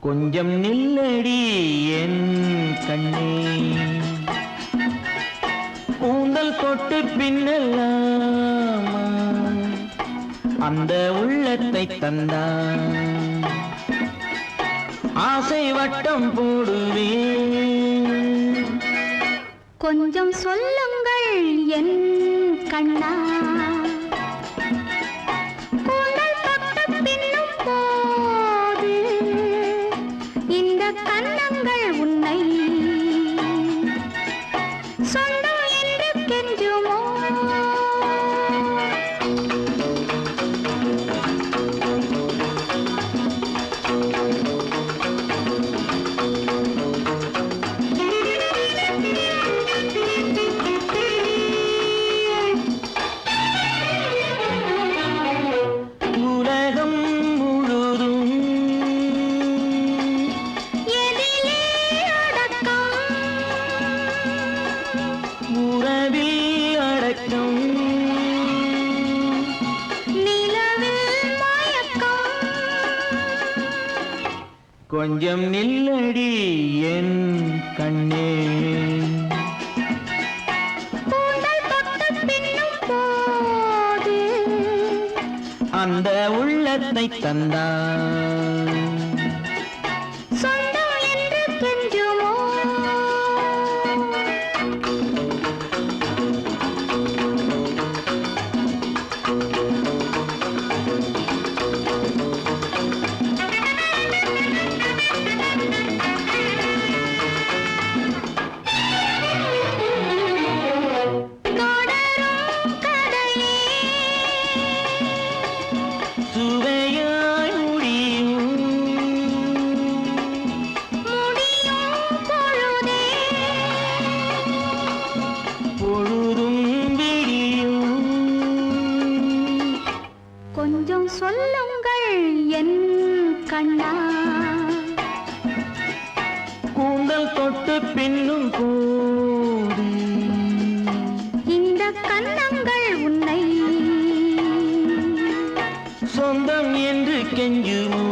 கொஞ்சம் நில்லடி என் கண்ணே. கூந்தல் தொட்டு பின்னல்ல அந்த உள்ளத்தை தந்தான் ஆசை வட்டம் போடுவே கொஞ்சம் சொல்லுங்கள் என் கண்ணா. கண்ணங்கள் இந்த உன்னை சொந்தம் என்று கெஞ்சுமோ? உறவில் அடக்கம். கொஞ்சம் நில்லடி என் கண்ணே. அந்த உள்ளத்தை தந்தான் கண்ணா. கூந்தல் தொட்டு பின்னும் போது இந்த கன்னங்கள் உன்னை சொந்தம் என்று கெஞ்சுமோ